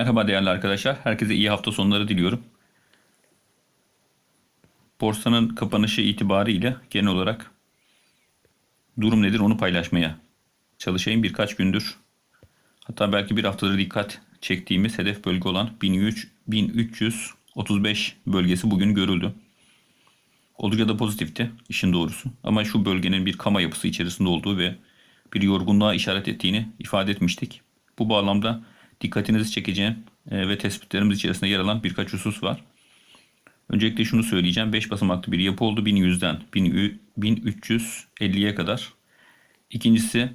Merhaba değerli arkadaşlar. Herkese iyi hafta sonları diliyorum. Borsanın kapanışı itibariyle genel olarak durum nedir onu paylaşmaya çalışayım. Birkaç gündür hatta belki bir haftadır dikkat çektiğimiz hedef bölge olan 1300 1335 bölgesi bugün görüldü. Oldukça da pozitifti işin doğrusu. Ama şu bölgenin bir kama yapısı içerisinde olduğu ve bir yorgunluğa işaret ettiğini ifade etmiştik. Bu bağlamda dikkatinizi çekeceğim e, ve tespitlerimiz içerisinde yer alan birkaç husus var. Öncelikle şunu söyleyeceğim. 5 basamaklı bir yapı oldu. 1100'den 1350'ye kadar. İkincisi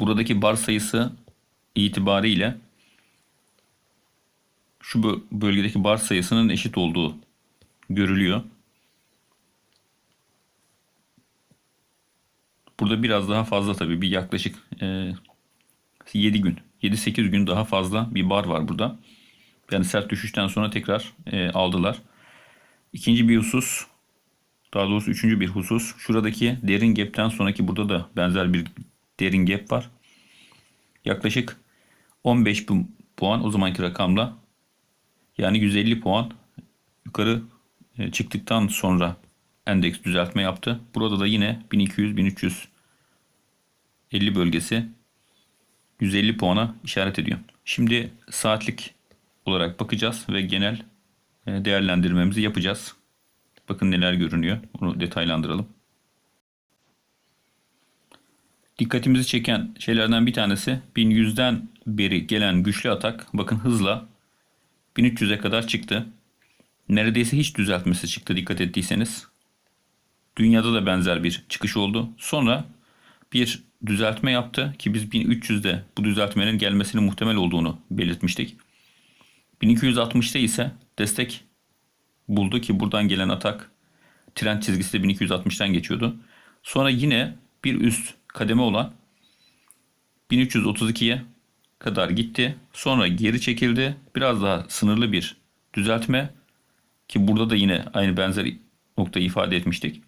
buradaki bar sayısı itibariyle şu bölgedeki bar sayısının eşit olduğu görülüyor. Burada biraz daha fazla tabii bir yaklaşık e, 7 gün 7-8 gün daha fazla bir bar var burada. Yani sert düşüşten sonra tekrar e, aldılar. İkinci bir husus daha doğrusu üçüncü bir husus şuradaki derin gap'ten sonraki burada da benzer bir derin gap var. Yaklaşık 15 bin puan o zamanki rakamla yani 150 puan yukarı e, çıktıktan sonra endeks düzeltme yaptı. Burada da yine 1200-1350 bölgesi 150 puana işaret ediyor. Şimdi saatlik olarak bakacağız ve genel e, değerlendirmemizi yapacağız. Bakın neler görünüyor. Onu detaylandıralım. Dikkatimizi çeken şeylerden bir tanesi 1100'den beri gelen güçlü atak bakın hızla 1300'e kadar çıktı. Neredeyse hiç düzeltmesi çıktı dikkat ettiyseniz. Dünyada da benzer bir çıkış oldu. Sonra bir düzeltme yaptı ki biz 1300'de bu düzeltmenin gelmesinin muhtemel olduğunu belirtmiştik. 1260'da ise destek buldu ki buradan gelen atak trend çizgisi de 1260'tan geçiyordu. Sonra yine bir üst kademe olan 1332'ye kadar gitti. Sonra geri çekildi. Biraz daha sınırlı bir düzeltme ki burada da yine aynı benzer noktayı ifade etmiştik.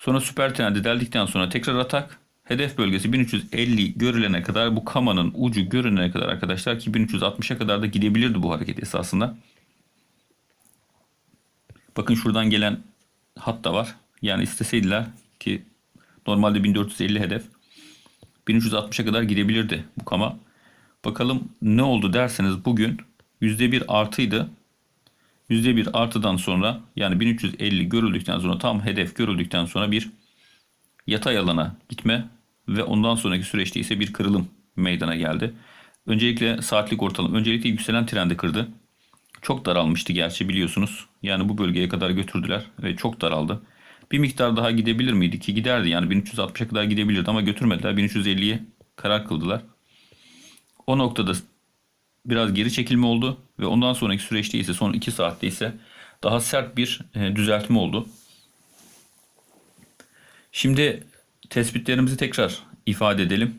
Sonra süper trendi deldikten sonra tekrar atak Hedef bölgesi 1350 görülene kadar bu kamanın ucu görünene kadar arkadaşlar ki 1360'a kadar da gidebilirdi bu hareket esasında. Bakın şuradan gelen hat da var. Yani isteseydiler ki normalde 1450 hedef 1360'a kadar gidebilirdi bu kama. Bakalım ne oldu derseniz bugün %1 artıydı. %1 artıdan sonra yani 1350 görüldükten sonra tam hedef görüldükten sonra bir yatay alana gitme ve ondan sonraki süreçte ise bir kırılım meydana geldi. Öncelikle saatlik ortalama, öncelikle yükselen trendi kırdı. Çok daralmıştı gerçi biliyorsunuz. Yani bu bölgeye kadar götürdüler ve çok daraldı. Bir miktar daha gidebilir miydi ki giderdi yani 1360'a kadar gidebilirdi ama götürmediler. 1350'ye karar kıldılar. O noktada biraz geri çekilme oldu ve ondan sonraki süreçte ise son 2 saatte ise daha sert bir e, düzeltme oldu. Şimdi tespitlerimizi tekrar ifade edelim.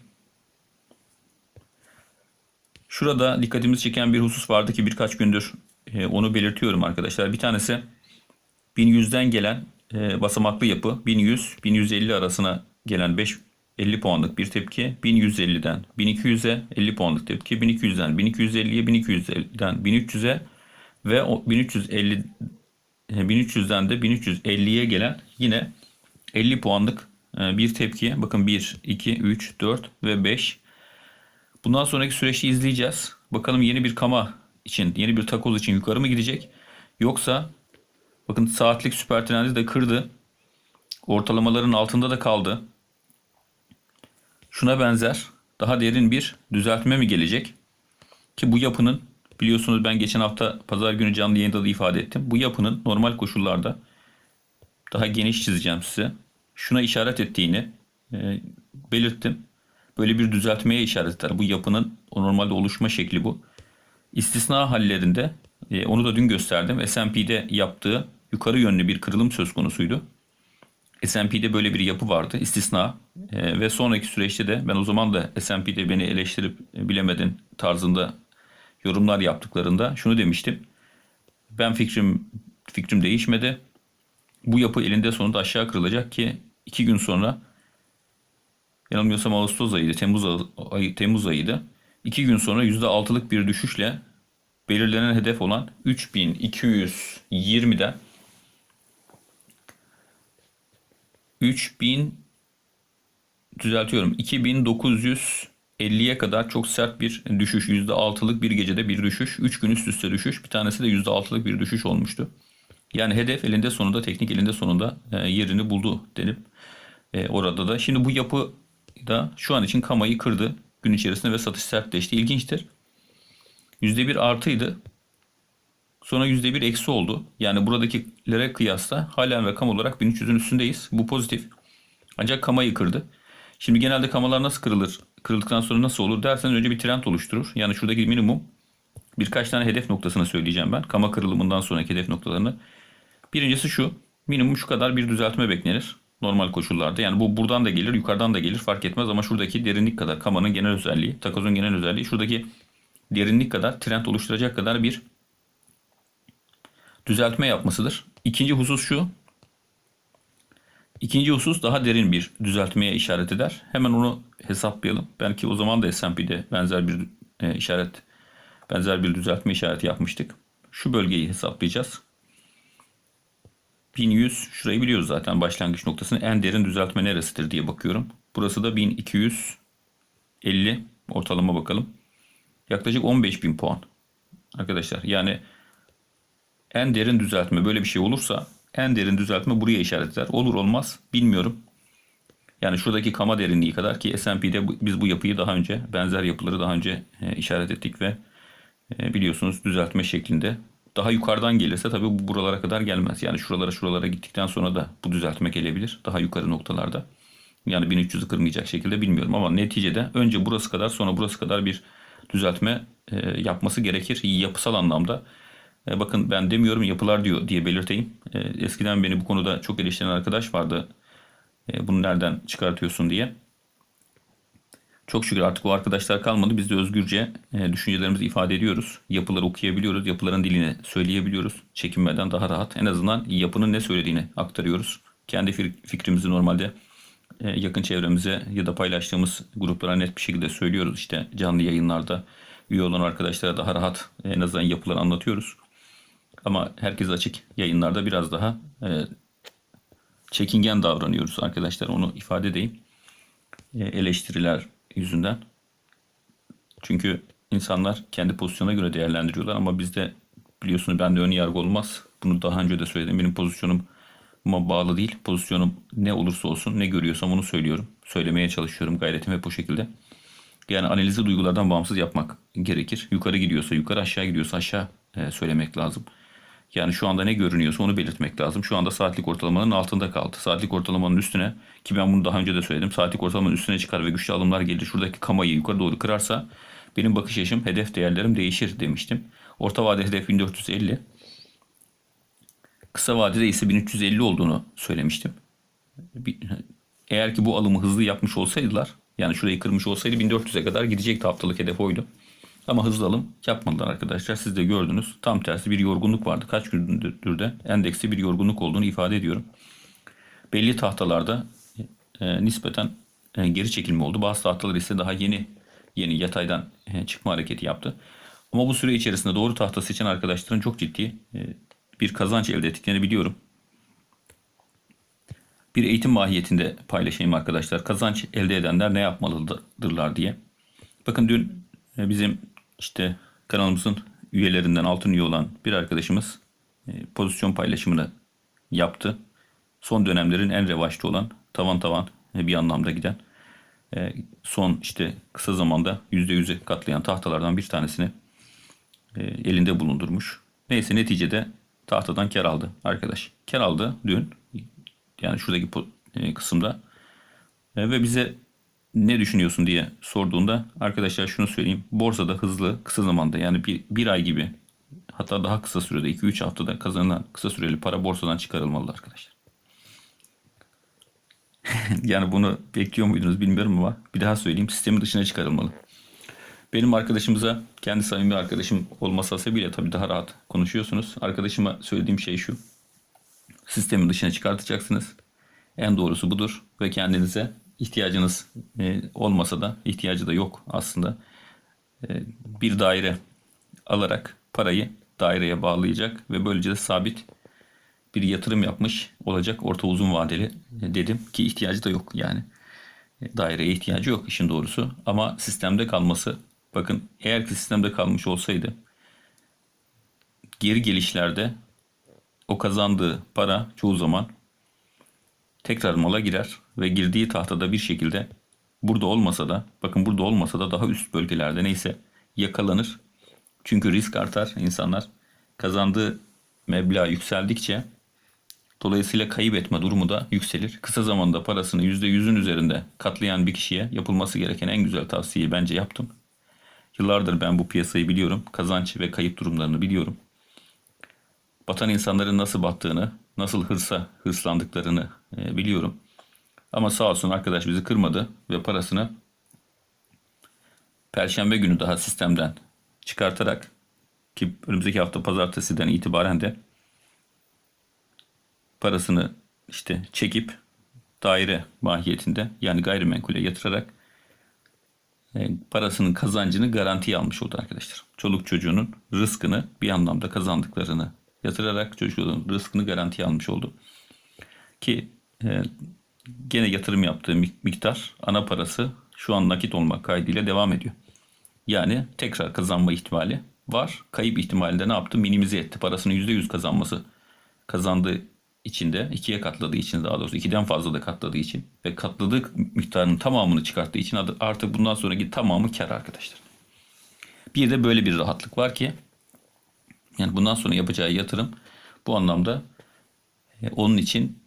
Şurada dikkatimizi çeken bir husus vardı ki birkaç gündür e, onu belirtiyorum arkadaşlar. Bir tanesi 1100'den gelen e, basamaklı yapı 1100-1150 arasına gelen 5 50 puanlık bir tepki 1150'den 1200'e 50 puanlık tepki 1200'den 1250'ye 1250'den 1300'e ve 1350 1300'den de 1350'ye gelen yine 50 puanlık ee, bir tepki. Bakın 1, 2, 3, 4 ve 5. Bundan sonraki süreçte izleyeceğiz. Bakalım yeni bir kama için, yeni bir takoz için yukarı mı gidecek? Yoksa bakın saatlik süper trendi de kırdı. Ortalamaların altında da kaldı. Şuna benzer daha derin bir düzeltme mi gelecek? Ki bu yapının biliyorsunuz ben geçen hafta pazar günü canlı yayında da ifade ettim. Bu yapının normal koşullarda daha geniş çizeceğim size şuna işaret ettiğini e, belirttim. Böyle bir düzeltmeye işaret eder. Bu yapının normalde oluşma şekli bu. İstisna hallerinde e, onu da dün gösterdim. S&P'de yaptığı yukarı yönlü bir kırılım söz konusuydu. S&P'de böyle bir yapı vardı. istisna e, ve sonraki süreçte de ben o zaman da S&P'de beni eleştirip e, bilemedin tarzında yorumlar yaptıklarında şunu demiştim. Ben fikrim fikrim değişmedi. Bu yapı elinde sonunda aşağı kırılacak ki iki gün sonra yanılmıyorsam Ağustos ayıydı, Temmuz ayı, Temmuz ayıydı. 2 gün sonra %6'lık bir düşüşle belirlenen hedef olan 3220'den 3000 düzeltiyorum 2950'ye kadar çok sert bir düşüş %6'lık bir gecede bir düşüş 3 gün üst üste düşüş bir tanesi de %6'lık bir düşüş olmuştu. Yani hedef elinde sonunda teknik elinde sonunda e, yerini buldu denip e, orada da. Şimdi bu yapı da şu an için kamayı kırdı gün içerisinde ve satış sertleşti. İlginçtir. %1 artıydı. Sonra %1 eksi oldu. Yani buradakilere kıyasla halen rakam olarak 1300'ün üstündeyiz. Bu pozitif. Ancak kamayı kırdı. Şimdi genelde kamalar nasıl kırılır? Kırıldıktan sonra nasıl olur derseniz önce bir trend oluşturur. Yani şuradaki minimum birkaç tane hedef noktasını söyleyeceğim ben. Kama kırılımından sonraki hedef noktalarını. Birincisi şu. Minimum şu kadar bir düzeltme beklenir. Normal koşullarda. Yani bu buradan da gelir, yukarıdan da gelir fark etmez ama şuradaki derinlik kadar kamanın genel özelliği, takozun genel özelliği şuradaki derinlik kadar trend oluşturacak kadar bir düzeltme yapmasıdır. İkinci husus şu. İkinci husus daha derin bir düzeltmeye işaret eder. Hemen onu hesaplayalım. Belki o zaman da S&P'de benzer bir e, işaret, benzer bir düzeltme işareti yapmıştık. Şu bölgeyi hesaplayacağız. 1100 şurayı biliyoruz zaten başlangıç noktasının en derin düzeltme neresidir diye bakıyorum. Burası da 1250 ortalama bakalım. Yaklaşık 15.000 puan. Arkadaşlar yani en derin düzeltme böyle bir şey olursa en derin düzeltme buraya işaret eder. Olur olmaz bilmiyorum. Yani şuradaki kama derinliği kadar ki S&P'de biz bu yapıyı daha önce benzer yapıları daha önce e, işaret ettik ve e, biliyorsunuz düzeltme şeklinde. Daha yukarıdan gelirse tabii bu buralara kadar gelmez. Yani şuralara şuralara gittikten sonra da bu düzeltme gelebilir. Daha yukarı noktalarda. Yani 1300'ü kırmayacak şekilde bilmiyorum ama neticede önce burası kadar sonra burası kadar bir düzeltme e, yapması gerekir. Yapısal anlamda e, bakın ben demiyorum yapılar diyor diye belirteyim. E, eskiden beni bu konuda çok eleştiren arkadaş vardı. E, bunu nereden çıkartıyorsun diye. Çok şükür artık o arkadaşlar kalmadı. Biz de özgürce düşüncelerimizi ifade ediyoruz. Yapıları okuyabiliyoruz. Yapıların dilini söyleyebiliyoruz. Çekinmeden daha rahat. En azından yapının ne söylediğini aktarıyoruz. Kendi fikrimizi normalde yakın çevremize ya da paylaştığımız gruplara net bir şekilde söylüyoruz. İşte canlı yayınlarda üye olan arkadaşlara daha rahat en azından yapıları anlatıyoruz. Ama herkes açık yayınlarda biraz daha e, çekingen davranıyoruz arkadaşlar. Onu ifade edeyim. E, eleştiriler yüzünden. Çünkü insanlar kendi pozisyona göre değerlendiriyorlar ama bizde biliyorsunuz bende ön yargı olmaz. Bunu daha önce de söyledim. Benim pozisyonuma bağlı değil. Pozisyonum ne olursa olsun ne görüyorsam onu söylüyorum. Söylemeye çalışıyorum. Gayretim hep bu şekilde. Yani analizi duygulardan bağımsız yapmak gerekir. Yukarı gidiyorsa yukarı aşağı gidiyorsa aşağı e, söylemek lazım. Yani şu anda ne görünüyorsa onu belirtmek lazım. Şu anda saatlik ortalamanın altında kaldı. Saatlik ortalamanın üstüne ki ben bunu daha önce de söyledim. Saatlik ortalamanın üstüne çıkar ve güçlü alımlar gelir. Şuradaki kamayı yukarı doğru kırarsa benim bakış açım, hedef değerlerim değişir demiştim. Orta vade hedef 1450. Kısa vadede ise 1350 olduğunu söylemiştim. Eğer ki bu alımı hızlı yapmış olsaydılar yani şurayı kırmış olsaydı 1400'e kadar gidecekti haftalık hedef oydu. Ama hızlı yapmadılar arkadaşlar. Siz de gördünüz. Tam tersi bir yorgunluk vardı. Kaç gündür de endekste bir yorgunluk olduğunu ifade ediyorum. Belli tahtalarda e, nispeten e, geri çekilme oldu. Bazı tahtalar ise daha yeni yeni yataydan e, çıkma hareketi yaptı. Ama bu süre içerisinde doğru tahta seçen arkadaşların çok ciddi e, bir kazanç elde ettiklerini biliyorum. Bir eğitim mahiyetinde paylaşayım arkadaşlar. Kazanç elde edenler ne yapmalıdırlar diye. Bakın dün e, bizim işte kanalımızın üyelerinden altın üye olan bir arkadaşımız e, pozisyon paylaşımını yaptı. Son dönemlerin en revaçta olan tavan tavan bir anlamda giden e, son işte kısa zamanda %100'e katlayan tahtalardan bir tanesini e, elinde bulundurmuş. Neyse neticede tahtadan kar aldı arkadaş. Kar aldı dün yani şuradaki kısımda ve bize ne düşünüyorsun diye sorduğunda arkadaşlar şunu söyleyeyim. Borsada hızlı kısa zamanda yani bir, bir ay gibi hatta daha kısa sürede 2-3 haftada kazanılan kısa süreli para borsadan çıkarılmalı arkadaşlar. yani bunu bekliyor muydunuz bilmiyorum ama bir daha söyleyeyim sistemin dışına çıkarılmalı. Benim arkadaşımıza kendi samimi arkadaşım olmasa sebebiyle tabii daha rahat konuşuyorsunuz. Arkadaşıma söylediğim şey şu. Sistemin dışına çıkartacaksınız. En doğrusu budur ve kendinize ihtiyacınız e, olmasa da ihtiyacı da yok aslında. e, bir daire alarak parayı daireye bağlayacak ve böylece de sabit bir yatırım yapmış olacak orta uzun vadeli e, dedim ki ihtiyacı da yok yani. E, Daireye ihtiyacı yok işin doğrusu ama sistemde kalması bakın eğer ki sistemde kalmış olsaydı geri gelişlerde o kazandığı para çoğu zaman tekrar mala girer ve girdiği tahtada bir şekilde burada olmasa da bakın burada olmasa da daha üst bölgelerde neyse yakalanır. Çünkü risk artar insanlar kazandığı meblağ yükseldikçe dolayısıyla kayıp etme durumu da yükselir. Kısa zamanda parasını %100'ün üzerinde katlayan bir kişiye yapılması gereken en güzel tavsiyeyi bence yaptım. Yıllardır ben bu piyasayı biliyorum. Kazanç ve kayıp durumlarını biliyorum batan insanların nasıl battığını, nasıl hırsa hırslandıklarını e, biliyorum. Ama sağ olsun arkadaş bizi kırmadı ve parasını Perşembe günü daha sistemden çıkartarak ki önümüzdeki hafta pazartesiden itibaren de parasını işte çekip daire mahiyetinde yani gayrimenkule yatırarak e, parasının kazancını garantiye almış oldu arkadaşlar. Çoluk çocuğunun rızkını bir anlamda kazandıklarını yatırarak çocuğun rızkını garantiye almış oldu. Ki e, gene yatırım yaptığı miktar ana parası şu an nakit olmak kaydıyla devam ediyor. Yani tekrar kazanma ihtimali var. Kayıp ihtimali de ne yaptı? Minimize etti. Parasını %100 kazanması kazandığı içinde ikiye katladığı için daha doğrusu ikiden fazla da katladığı için ve katladığı miktarın tamamını çıkarttığı için artık bundan sonraki tamamı kar arkadaşlar. Bir de böyle bir rahatlık var ki yani bundan sonra yapacağı yatırım bu anlamda e, onun için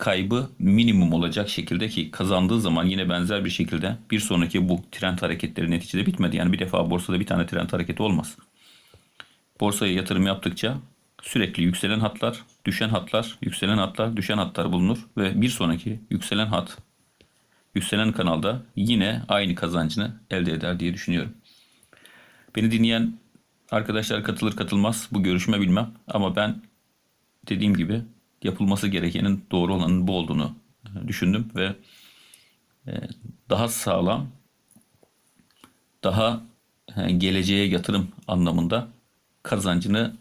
kaybı minimum olacak şekilde ki kazandığı zaman yine benzer bir şekilde bir sonraki bu trend hareketleri neticede bitmedi. Yani bir defa borsada bir tane trend hareketi olmaz. Borsaya yatırım yaptıkça sürekli yükselen hatlar, düşen hatlar, yükselen hatlar, düşen hatlar bulunur ve bir sonraki yükselen hat, yükselen kanalda yine aynı kazancını elde eder diye düşünüyorum. Beni dinleyen Arkadaşlar katılır katılmaz bu görüşme bilmem ama ben dediğim gibi yapılması gerekenin doğru olanın bu olduğunu e, düşündüm ve e, daha sağlam, daha e, geleceğe yatırım anlamında kazancını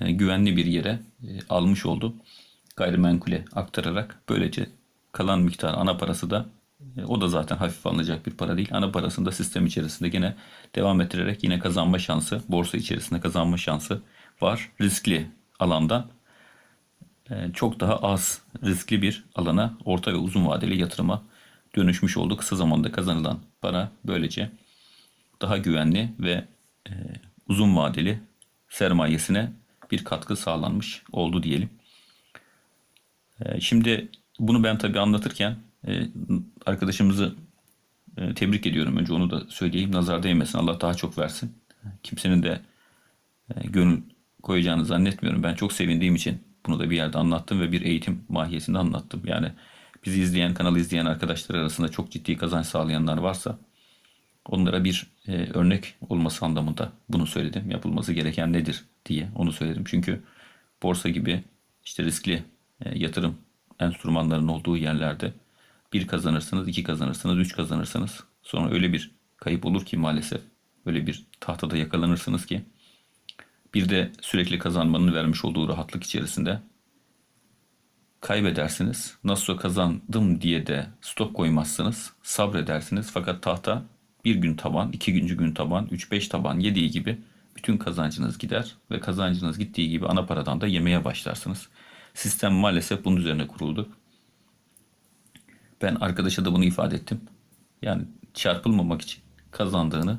güvenli bir yere almış oldu. Gayrimenkule aktararak böylece kalan miktar ana parası da o da zaten hafif alınacak bir para değil. Ana parasında sistem içerisinde gene devam ettirerek yine kazanma şansı, borsa içerisinde kazanma şansı var. Riskli alandan çok daha az riskli bir alana orta ve uzun vadeli yatırıma dönüşmüş oldu. Kısa zamanda kazanılan para böylece daha güvenli ve e, uzun vadeli sermayesine bir katkı sağlanmış oldu diyelim. Şimdi bunu ben tabii anlatırken e, arkadaşımızı e, tebrik ediyorum. Önce onu da söyleyeyim. Nazar değmesin. Allah daha çok versin. Kimsenin de e, gönül koyacağını zannetmiyorum. Ben çok sevindiğim için bunu da bir yerde anlattım ve bir eğitim mahiyesinde anlattım. Yani bizi izleyen, kanalı izleyen arkadaşlar arasında çok ciddi kazanç sağlayanlar varsa onlara bir e, örnek olması anlamında bunu söyledim. Yapılması gereken nedir diye onu söyledim. Çünkü borsa gibi işte riskli e, yatırım enstrümanlarının olduğu yerlerde bir kazanırsınız, iki kazanırsınız, üç kazanırsınız. Sonra öyle bir kayıp olur ki maalesef. Öyle bir tahtada yakalanırsınız ki. Bir de sürekli kazanmanın vermiş olduğu rahatlık içerisinde kaybedersiniz. Nasıl kazandım diye de stop koymazsınız. Sabredersiniz. Fakat tahta bir gün taban, iki güncü gün taban, üç beş taban yediği gibi bütün kazancınız gider ve kazancınız gittiği gibi ana paradan da yemeye başlarsınız. Sistem maalesef bunun üzerine kuruldu. Ben arkadaşa da bunu ifade ettim. Yani çarpılmamak için kazandığını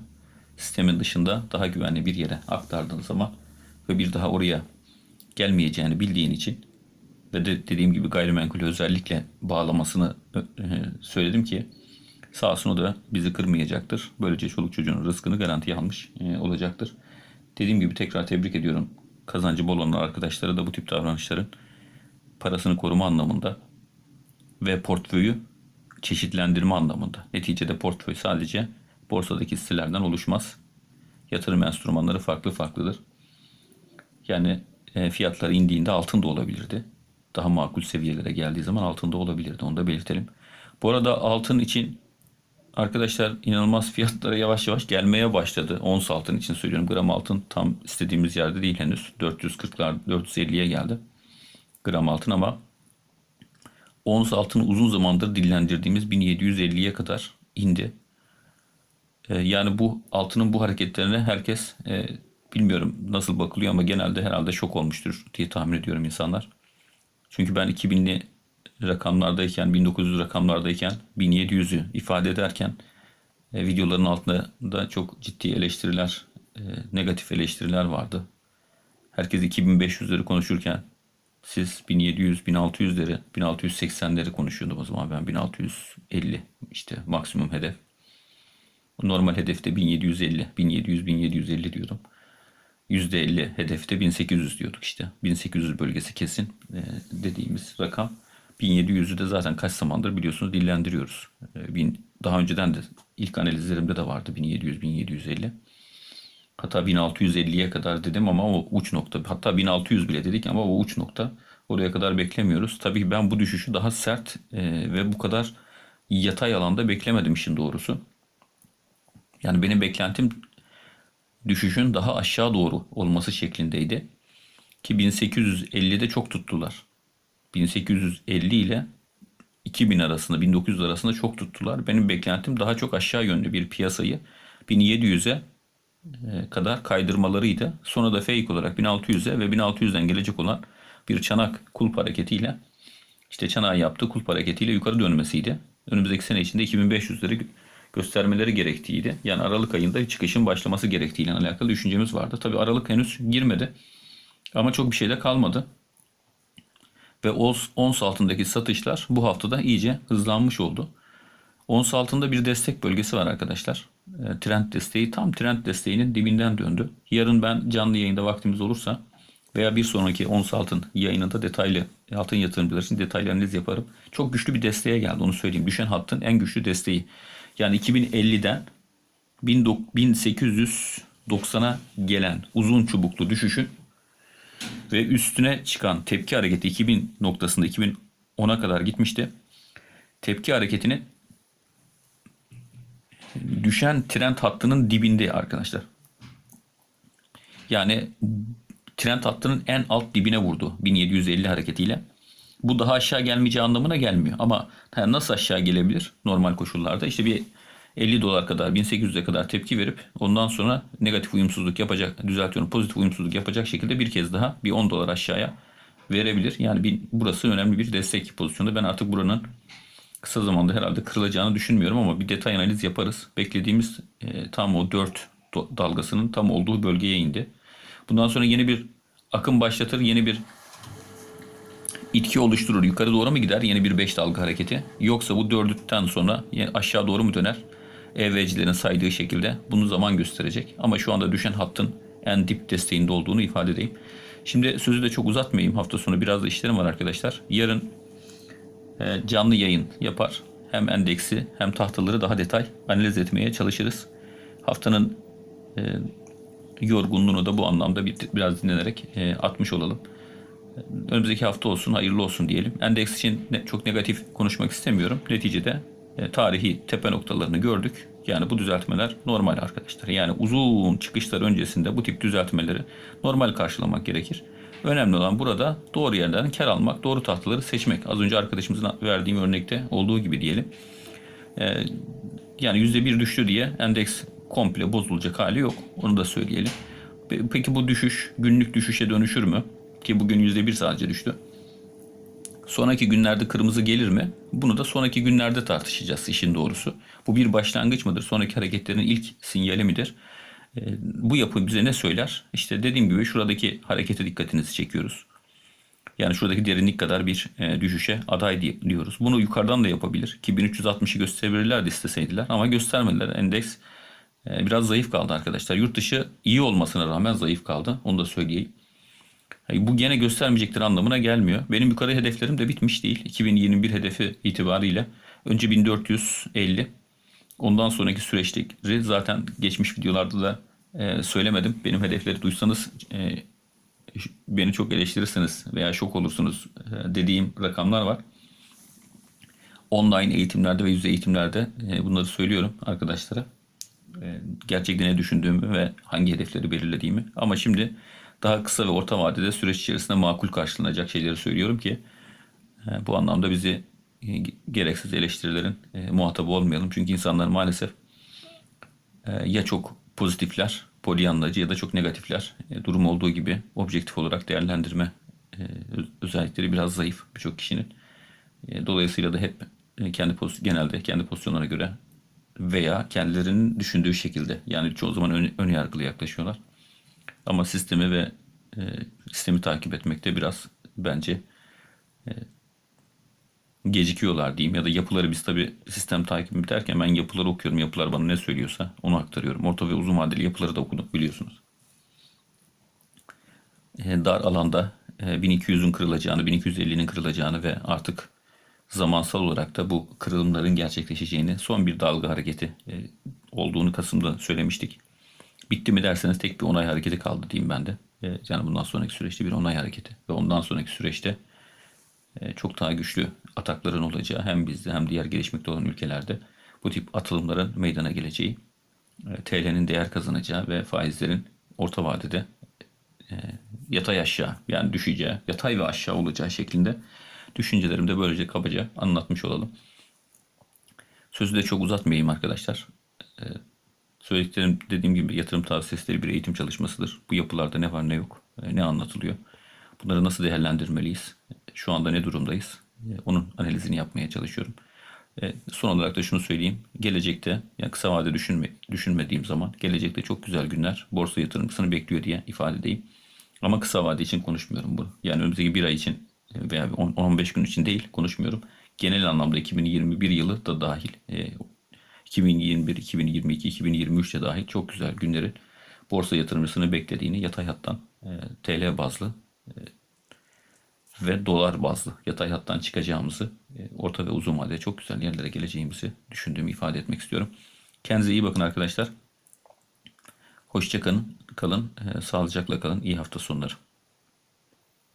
sistemin dışında daha güvenli bir yere aktardığın zaman ve bir daha oraya gelmeyeceğini bildiğin için ve de dediğim gibi gayrimenkulü özellikle bağlamasını e, söyledim ki sağ olsun o da bizi kırmayacaktır. Böylece çoluk çocuğun rızkını garantiye almış e, olacaktır. Dediğim gibi tekrar tebrik ediyorum. Kazancı bol olan arkadaşlara da bu tip davranışların parasını koruma anlamında ve portföyü çeşitlendirme anlamında. Neticede portföy sadece borsadaki hisselerden oluşmaz. Yatırım enstrümanları farklı farklıdır. Yani e, fiyatlar indiğinde altın da olabilirdi. Daha makul seviyelere geldiği zaman altın da olabilirdi. Onu da belirtelim. Bu arada altın için arkadaşlar inanılmaz fiyatlara yavaş yavaş gelmeye başladı. Ons altın için söylüyorum. Gram altın tam istediğimiz yerde değil henüz. 440'lar 450'ye geldi. Gram altın ama ons altın uzun zamandır dillendirdiğimiz 1750'ye kadar indi. Ee, Yani bu altının bu hareketlerine herkes e, bilmiyorum nasıl bakılıyor ama genelde herhalde şok olmuştur diye tahmin ediyorum insanlar. Çünkü ben 2000'li rakamlardayken, 1900 rakamlardayken 1700'ü ifade ederken e, videoların altında da çok ciddi eleştiriler, e, negatif eleştiriler vardı. Herkes 2500'leri konuşurken siz 1700, 1600'leri, 1680'leri konuşuyordum o zaman ben 1650 işte maksimum hedef. Normal hedefte 1750, 1700, 1750 diyordum. %50 hedefte 1800 diyorduk işte. 1800 bölgesi kesin e, dediğimiz rakam. 1700'ü de zaten kaç zamandır biliyorsunuz dillendiriyoruz. E, bin, daha önceden de ilk analizlerimde de vardı 1700, 1750. Hatta 1650'ye kadar dedim ama o uç nokta. Hatta 1600 bile dedik ama o uç nokta. Oraya kadar beklemiyoruz. Tabii ben bu düşüşü daha sert e, ve bu kadar yatay alanda beklemedim işin doğrusu. Yani benim beklentim düşüşün daha aşağı doğru olması şeklindeydi. Ki 1850'de çok tuttular. 1850 ile 2000 arasında, 1900 arasında çok tuttular. Benim beklentim daha çok aşağı yönlü bir piyasayı 1700'e e, kadar kaydırmalarıydı. Sonra da fake olarak 1600'e ve 1600'den gelecek olan bir çanak kulp hareketiyle işte çanağı yaptı kulp hareketiyle yukarı dönmesiydi. Önümüzdeki sene içinde 2500'leri göstermeleri gerektiğiydi. Yani Aralık ayında çıkışın başlaması gerektiğiyle alakalı düşüncemiz vardı. Tabi Aralık henüz girmedi. Ama çok bir şey de kalmadı. Ve ons, altındaki satışlar bu haftada iyice hızlanmış oldu. Ons altında bir destek bölgesi var arkadaşlar. E, trend desteği tam trend desteğinin dibinden döndü. Yarın ben canlı yayında vaktimiz olursa veya bir sonraki ons altın yayınında detaylı altın yatırımcılar için detaylı analiz yaparım. Çok güçlü bir desteğe geldi onu söyleyeyim. Düşen hattın en güçlü desteği. Yani 2050'den 1890'a gelen uzun çubuklu düşüşün ve üstüne çıkan tepki hareketi 2000 noktasında 2010'a kadar gitmişti. Tepki hareketinin düşen trend hattının dibinde arkadaşlar. Yani trend hattının en alt dibine vurdu 1750 hareketiyle. Bu daha aşağı gelmeyeceği anlamına gelmiyor. Ama nasıl aşağı gelebilir normal koşullarda? İşte bir 50 dolar kadar 1800'e kadar tepki verip ondan sonra negatif uyumsuzluk yapacak düzeltiyorum pozitif uyumsuzluk yapacak şekilde bir kez daha bir 10 dolar aşağıya verebilir. Yani bir, burası önemli bir destek pozisyonda. Ben artık buranın kısa zamanda herhalde kırılacağını düşünmüyorum ama bir detay analiz yaparız. Beklediğimiz e, tam o 4 dalgasının tam olduğu bölgeye indi. Bundan sonra yeni bir akım başlatır, yeni bir itki oluşturur. Yukarı doğru mu gider yeni bir 5 dalga hareketi? Yoksa bu dördütten sonra aşağı doğru mu döner? EV'cilerin saydığı şekilde bunu zaman gösterecek. Ama şu anda düşen hattın en dip desteğinde olduğunu ifade edeyim. Şimdi sözü de çok uzatmayayım. Hafta sonu biraz da işlerim var arkadaşlar. Yarın e, canlı yayın yapar. Hem endeksi hem tahtaları daha detay analiz etmeye çalışırız. Haftanın e, yorgunluğunu da bu anlamda bir, biraz dinlenerek e, atmış olalım. Önümüzdeki hafta olsun, hayırlı olsun diyelim. Endeks için ne, çok negatif konuşmak istemiyorum. Neticede e, tarihi tepe noktalarını gördük. Yani bu düzeltmeler normal arkadaşlar. Yani uzun çıkışlar öncesinde bu tip düzeltmeleri normal karşılamak gerekir. Önemli olan burada doğru yerden kar almak, doğru tahtaları seçmek. Az önce arkadaşımızın verdiğim örnekte olduğu gibi diyelim. E, yani %1 düştü diye endeks komple bozulacak hali yok. Onu da söyleyelim. Peki bu düşüş günlük düşüşe dönüşür mü? Ki bugün %1 sadece düştü. Sonraki günlerde kırmızı gelir mi? Bunu da sonraki günlerde tartışacağız işin doğrusu. Bu bir başlangıç mıdır? Sonraki hareketlerin ilk sinyali midir? E, bu yapı bize ne söyler? İşte dediğim gibi şuradaki harekete dikkatinizi çekiyoruz. Yani şuradaki derinlik kadar bir e, düşüşe aday diyoruz. Bunu yukarıdan da yapabilir. Ki 1360'ı gösterebilirler de isteseydiler ama göstermediler. Endeks e, biraz zayıf kaldı arkadaşlar. Yurt dışı iyi olmasına rağmen zayıf kaldı. Onu da söyleyeyim. Bu gene göstermeyecektir anlamına gelmiyor. Benim yukarı hedeflerim de bitmiş değil. 2021 hedefi itibariyle önce 1450 ondan sonraki süreçleri zaten geçmiş videolarda da e, söylemedim. Benim hedefleri duysanız e, beni çok eleştirirsiniz veya şok olursunuz e, dediğim rakamlar var. online eğitimlerde ve yüz eğitimlerde bunları söylüyorum arkadaşlara. E, gerçekten ne düşündüğümü ve hangi hedefleri belirlediğimi. Ama şimdi daha kısa ve orta vadede süreç içerisinde makul karşılanacak şeyleri söylüyorum ki e, bu anlamda bizi e, gereksiz eleştirilerin e, muhatabı olmayalım. Çünkü insanlar maalesef ya çok pozitifler, polyanlacı ya da çok negatifler. Durum olduğu gibi objektif olarak değerlendirme öz- özellikleri biraz zayıf birçok kişinin. Dolayısıyla da hep kendi pozisyon, genelde kendi pozisyonlarına göre veya kendilerinin düşündüğü şekilde yani çoğu zaman ön, ön yargılı yaklaşıyorlar. Ama sistemi ve e, sistemi takip etmekte biraz bence gecikiyorlar diyeyim ya da yapıları biz tabi sistem takibi derken ben yapıları okuyorum. Yapılar bana ne söylüyorsa onu aktarıyorum. Orta ve uzun vadeli yapıları da okuduk biliyorsunuz. E, dar alanda e, 1200'ün kırılacağını, 1250'nin kırılacağını ve artık zamansal olarak da bu kırılımların gerçekleşeceğini son bir dalga hareketi e, olduğunu Kasım'da söylemiştik. Bitti mi derseniz tek bir onay hareketi kaldı diyeyim ben de. E, Yani bundan sonraki süreçte bir onay hareketi ve ondan sonraki süreçte e, çok daha güçlü atakların olacağı hem bizde hem diğer gelişmekte olan ülkelerde bu tip atılımların meydana geleceği, e, TL'nin değer kazanacağı ve faizlerin orta vadede e, yatay aşağı yani düşeceği, yatay ve aşağı olacağı şeklinde düşüncelerimi de böylece kabaca anlatmış olalım. Sözü de çok uzatmayayım arkadaşlar. E, Söylediklerim dediğim gibi yatırım tavsiyesi bir eğitim çalışmasıdır. Bu yapılarda ne var ne yok, e, ne anlatılıyor. Bunları nasıl değerlendirmeliyiz? Şu anda ne durumdayız? E, Onun analizini yapmaya çalışıyorum. E, Son olarak da şunu söyleyeyim. Gelecekte, yani kısa vade düşünme, düşünmediğim zaman gelecekte çok güzel günler borsa yatırımcısını bekliyor diye ifade edeyim. Ama kısa vade için konuşmuyorum bunu. Yani önümüzdeki bir ay için e, veya 10-15 gün için değil konuşmuyorum. Genel anlamda 2021 yılı da dahil, e, 2021, 2022, 2023 de dahil çok güzel günlerin borsa yatırımcısını beklediğini yatay hattan e, TL bazlı ve dolar bazlı yatay hattan çıkacağımızı, e, orta ve uzun vadede çok güzel yerlere geleceğimizi düşündüğümü ifade etmek istiyorum. Kendinize iyi bakın arkadaşlar. Hoşça kalın, kalın, e, sağlıcakla kalın. İyi hafta sonları.